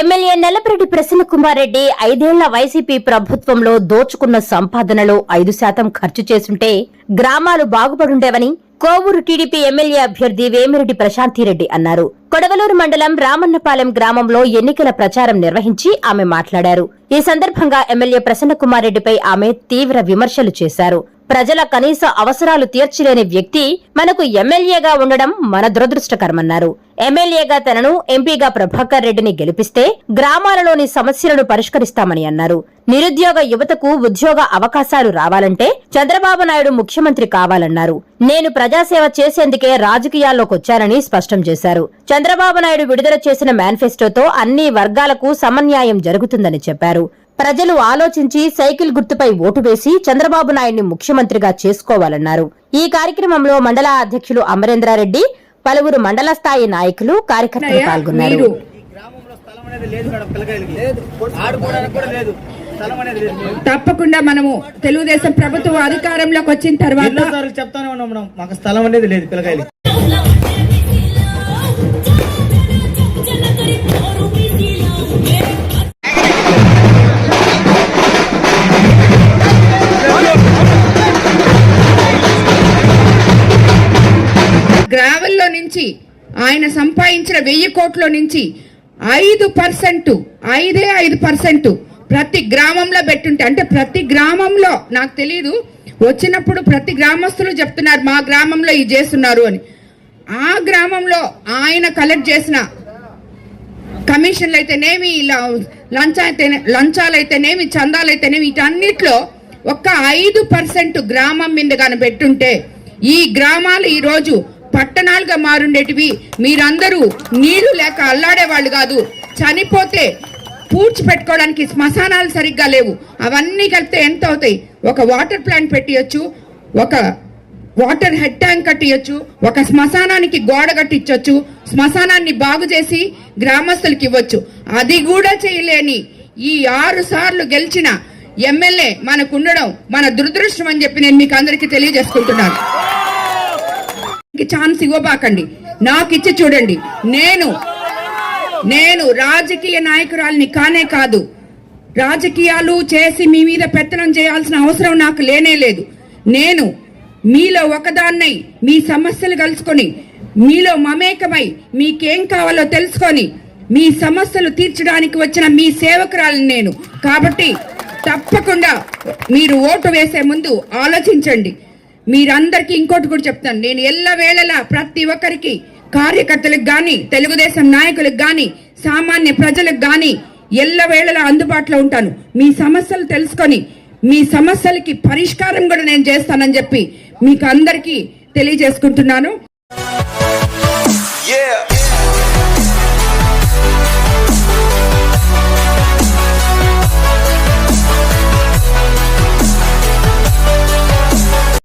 MLA Nellapareddy Prasanna Kumar Reddy ఐదేళ్ళ YCP ప్రభుత్వంలో దోచుకున్న సంపాదనలో ఐదు శాతం ఖర్చు చేసుంటే గ్రామాలు బాగుపడుండేవని కోవూరు టీడీపీ ఎమ్మెల్యే అభ్యర్థి వేమిరెడ్డి ప్రశాంతిరెడ్డి అన్నారు. కొడవలూరు మండలం రామన్నపాలెం గ్రామంలో ఎన్నికల ప్రచారం నిర్వహించి ఆమె మాట్లాడారు. ఈ సందర్భంగా ఎమ్మెల్యే ప్రసన్న కుమార్ రెడ్డిపై ఆమె తీవ్ర విమర్శలు చేశారు. ప్రజల కనీస అవసరాలు తీర్చలేని వ్యక్తి మనకు ఎమ్మెల్యేగా ఉండడం మన దురదృష్టకరమన్నారు. ఎమ్మెల్యేగా తనను ఎంపీగా ప్రభాకర్ రెడ్డిని గెలిపిస్తే గ్రామాలలోని సమస్యలను పరిష్కరిస్తామని అన్నారు. నిరుద్యోగ యువతకు ఉద్యోగ అవకాశాలు రావాలంటే చంద్రబాబు నాయుడు ముఖ్యమంత్రి కావాలన్నారు. నేను ప్రజాసేవ చేసేందుకే రాజకీయాల్లోకి వచ్చానని స్పష్టం చేశారు. చంద్రబాబు నాయుడు విడుదల చేసిన మేనిఫెస్టోతో అన్ని వర్గాలకు సమన్యాయం జరుగుతుందని చెప్పారు. ప్రజలు ఆలోచించి సైకిల్ గుర్తుపై ఓటు వేసి చంద్రబాబు నాయుడిని ముఖ్యమంత్రిగా చేసుకోవాలన్నారు. ఈ కార్యక్రమంలో మండల అధ్యక్షులు అమరేంద్రారెడ్డి పలువురు మండల స్థాయి నాయకులు కార్యకర్తలు పాల్గొన్నారు. మీరు గ్రామంలో స్థలం అనేది లేదు మేడం పిల్లకాయలకి లేదు ఆడుకోవడానికి కూడా లేదు. స్థలం అనేది లేదు. తప్పకుండా మనము తెలుగుదేశం ప్రభుత్వం అధికారంలోకి వచ్చిన తర్వాత ఎన్నోసార్లు చెప్తానే ఉన్నాం మేడం మాకు స్థలం అనేది లేదు పిల్లకాయలకి గ్రావెల్లో నుంచి ఆయన సంపాదించిన వెయ్యి కోట్ల నుంచి ఐదు పర్సెంట్ ఐదే ఐదు పర్సెంట్ ప్రతి గ్రామంలో పెట్టుంటే అంటే ప్రతి గ్రామంలో నాకు తెలియదు వచ్చినప్పుడు ప్రతి గ్రామస్తులు చెప్తున్నారు మా గ్రామంలో ఇది చేస్తున్నారు అని. ఆ గ్రామంలో ఆయన కలెక్ట్ చేసిన కమిషన్లు అయితేనేమి ఇలా లంచ అయితే లంచాలు అయితేనేమి చందాలు అయితేనేమి వీటన్నిటిలో ఒక్క ఐదు పర్సెంట్ గ్రామం మీద కానీ పెట్టుంటే ఈ గ్రామాలు ఈరోజు పట్టణాలుగా మారుండేటివి. మీరందరూ నీళ్ళు లేక అల్లాడే వాళ్ళు కాదు. చనిపోతే పూడ్చి పెట్టుకోవడానికి శ్మశానాలు సరిగ్గా లేవు. అవన్నీ కలిపితే ఎంత అవుతాయి? ఒక వాటర్ ప్లాంట్ పెట్టియొచ్చు ఒక వాటర్ హెడ్ ట్యాంక్ కట్టియొచ్చు ఒక శ్మశానానికి గోడ కట్టించవచ్చు శ్మశానాన్ని బాగు చేసి గ్రామస్తులకి ఇవ్వచ్చు. అది కూడా చేయలేని ఈ ఆరు సార్లు గెలిచిన ఎమ్మెల్యే మనకు ఉండడం మన దురదృష్టం అని చెప్పి నేను మీకు అందరికీ తెలియజేసుకుంటున్నాను. ఛాన్స్ ఇవ్వబాకండి. నాకు ఇచ్చి చూడండి. నేను నేను రాజకీయ నాయకురాలిని కానే కాదు. రాజకీయాలు చేసి మీ మీద పెత్తనం చేయాల్సిన అవసరం నాకు లేనే లేదు. నేను మీలో ఒకదాన్నై మీ సమస్యలు కలుసుకొని మీలో మమేకమై మీకేం కావాలో తెలుసుకొని మీ సమస్యలు తీర్చడానికి వచ్చిన మీ సేవకురాలిని నేను. కాబట్టి తప్పకుండా మీరు ఓటు వేసే ముందు ఆలోచించండి. మీరందరికీ ఇంకోటి కూడా చెప్తాను. నేను ఎల్లవేళలా ప్రతి ఒక్కరికి కార్యకర్తలకు కానీ తెలుగుదేశం నాయకులకు కానీ సామాన్య ప్రజలకు కానీ ఎల్లవేళలా అందుబాటులో ఉంటాను. మీ సమస్యలు తెలుసుకొని మీ సమస్యలకి పరిష్కారం కూడా నేను చేస్తానని చెప్పి మీకు అందరికీ తెలియజేసుకుంటున్నాను.